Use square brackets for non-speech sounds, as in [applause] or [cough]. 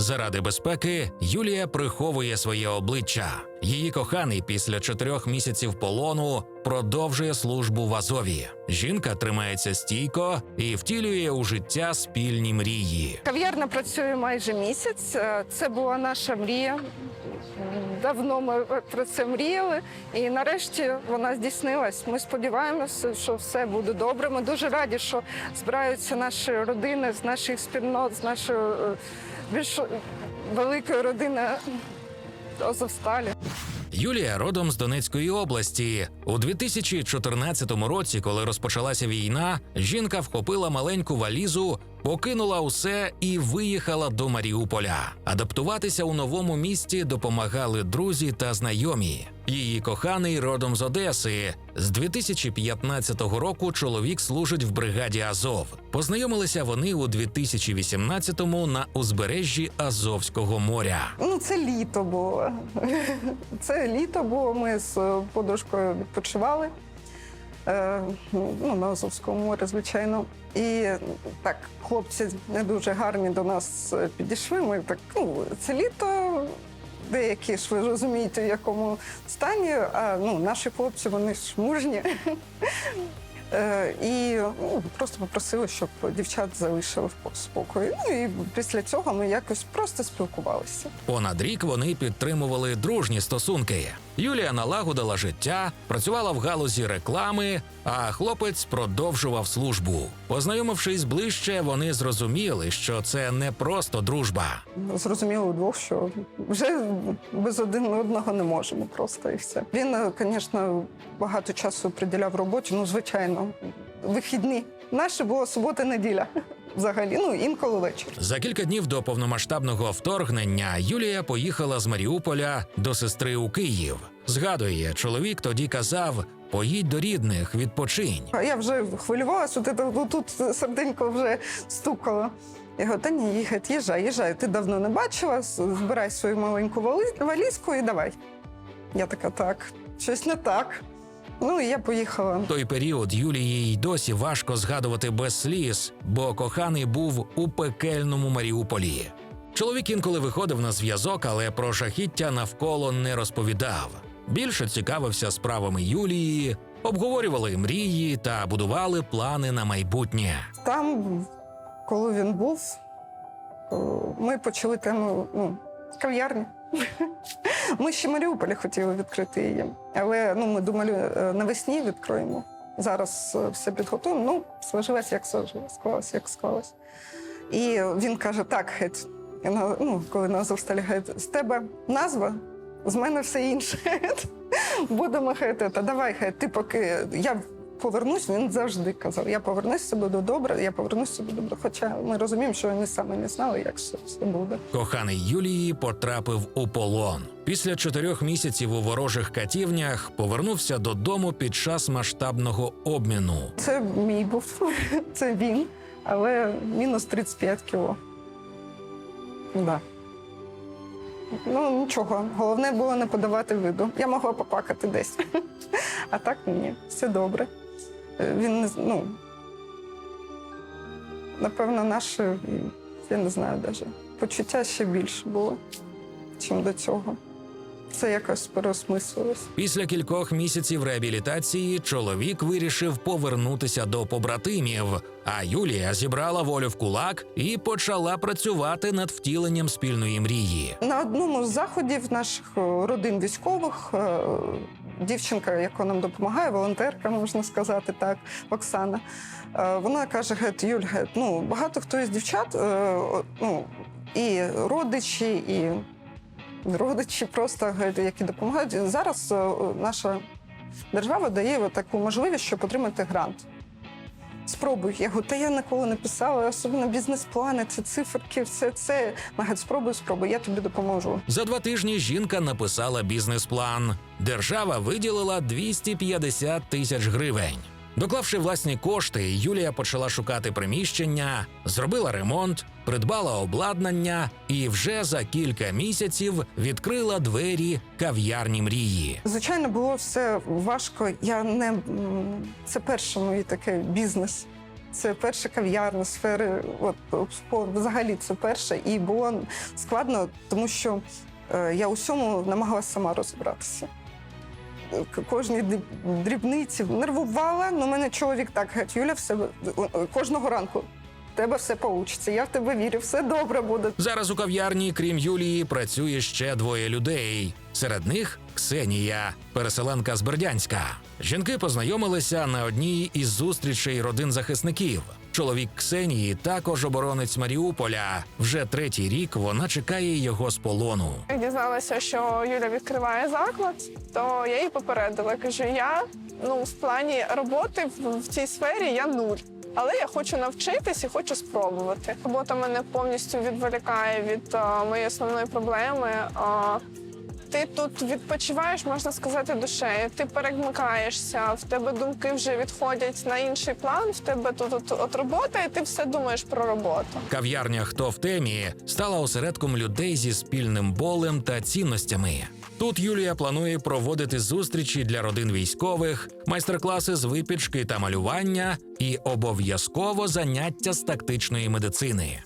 Заради безпеки Юлія приховує своє обличчя. Її коханий після чотирьох місяців полону продовжує службу в Азові. Жінка тримається стійко і втілює у життя спільні мрії. Кав'ярна працює майже місяць. Е, Це була наша мрія. Давно ми про це мріяли, і нарешті вона здійснилась. Ми сподіваємося, що все буде добре. Ми дуже раді, що збираються наші родини з наших спільнот, з нашої е, більш великої родини Азовсталі. Юлія родом з Донецької області. У 2014 році, коли розпочалася війна, жінка вхопила маленьку валізу, покинула усе і виїхала до Маріуполя. Адаптуватися у новому місті допомагали друзі та знайомі. Її коханий родом з Одеси. З 2015 року чоловік служить в бригаді Азов. Познайомилися вони у 2018-му на узбережжі Азовського моря. Ну, це літо було. [laughs] Це літо було. Ми з подружкою відпочивали ну, на Азовському морі, звичайно. І так, хлопці не дуже гарні до нас підійшли. Ми так, ну, це літо. Деякі ж ви розумієте, в якому стані, а ну, наші хлопці вони ж мужні. [laughs] Е, І ну, просто попросили, щоб дівчат залишили в спокої. Ну і після цього ми якось просто спілкувалися. Понад рік вони підтримували дружні стосунки. Юлія налагодила життя, працювала в галузі реклами, а хлопець продовжував службу. Познайомившись ближче, вони зрозуміли, що це не просто дружба. Зрозуміло удвох, що вже без один одного не можемо просто і все. Він, звісно, багато часу приділяв роботі. Ну, звичайно, вихідні. Наші було субота-неділя. Взагалі, ну інколи вечір. За кілька днів до повномасштабного вторгнення Юлія поїхала з Маріуполя до сестри у Київ. Згадує, чоловік тоді казав: поїдь до рідних, відпочинь. А я вже хвилювалася, от це, тут серденько вже стукало. Я говорю, та ні, їхай, їжджай, їжджай. Ти давно не бачила, збирай свою маленьку валізку і давай. Я така, так, щось не так. Ну, і я поїхала. Той період Юлії й досі важко згадувати без сліз, бо коханий був у пекельному Маріуполі. Чоловік інколи виходив на зв'язок, але про жахіття навколо не розповідав. Більше цікавився справами Юлії, обговорювали мрії та будували плани на майбутнє. Там, коли він був, ми почали тему ну, кав'ярні. [laughs] Ми ще Маріуполі хотіли відкрити її, але ну, ми думали, е, навесні відкроємо. Зараз е, все підготуємо. Ну, сложилось, як сложилось, склалось, як склалось. І він каже: так, геть, ну, коли на Азовсталі геть, з тебе назва, з мене все інше. [laughs] Будемо геть, та давай, геть, ти поки я повернусь, він завжди казав: я повернусь, все буде добре, я повернусь, все буде добре. Хоча ми розуміємо, що вони саме не знали, як все, все буде. Коханий Юлії потрапив у полон. Після чотирьох місяців у ворожих катівнях повернувся додому під час масштабного обміну. Це мій був, [laughs] це він, але мінус 35 кіло. Да. Ну, нічого. Головне було не подавати виду. Я могла поплакати десь. [laughs] А так ні, все добре. Він не ну, напевно, наше, я не знаю навіть, почуття ще більше було, ніж до цього. Це якось переосмислилось. Після кількох місяців реабілітації чоловік вирішив повернутися до побратимів. А Юлія зібрала волю в кулак і почала працювати над втіленням спільної мрії. На одному з заходів наших родин військових е, дівчинка, яка нам допомагає, волонтерка, можна сказати так, Оксана. е, Вона каже: гет, Юль, гет, ну багато хто із дівчат, е, ну і родичі, і родичі просто гет, які допомагають. Зараз е, наша держава дає таку можливість, щоб отримати грант. Спробуй. його. та я ніколи не писала, особливо бізнес-плани, це циферки, все це. Нагад, спробуй, спробуй, я тобі допоможу. За два тижні жінка написала бізнес-план. Держава виділила 250 тисяч гривень. Доклавши власні кошти, Юлія почала шукати приміщення, зробила ремонт, придбала обладнання і вже за кілька місяців відкрила двері кав'ярні мрії. Звичайно, було все важко. Я не це перший мій такий бізнес. Це перша кав'ярня сфери, от взагалі це перше. І було складно, тому що е, я у всьому намагалася сама розібратися. Кожній дрібниці нервувала. Ну, мене чоловік так геть, Юля, все кожного ранку. Тебе все вийде. Я в тебе вірю, все добре буде. Зараз у кав'ярні, крім Юлії, працює ще двоє людей. Серед них Ксенія, переселенка з Бердянська. Жінки познайомилися на одній із зустрічей родин захисників. Чоловік Ксенії також оборонець Маріуполя. Вже третій рік вона чекає його з полону. Дізналася, що Юля відкриває заклад, то я їй попередила. Кажу, я ну в плані роботи в, в цій сфері я нуль. Але я хочу навчитись і хочу спробувати. Робота мене повністю відволікає від а, моєї основної проблеми. А, ти тут відпочиваєш, можна сказати, душею. Ти перемикаєшся, в тебе думки вже відходять на інший план. В тебе тут от, от робота, і ти все думаєш про роботу. Кав'ярня Хто в темі стала осередком людей зі спільним болем та цінностями. Тут Юлія планує проводити зустрічі для родин військових, майстер-класи з випічки та малювання і обов'язково заняття з тактичної медицини.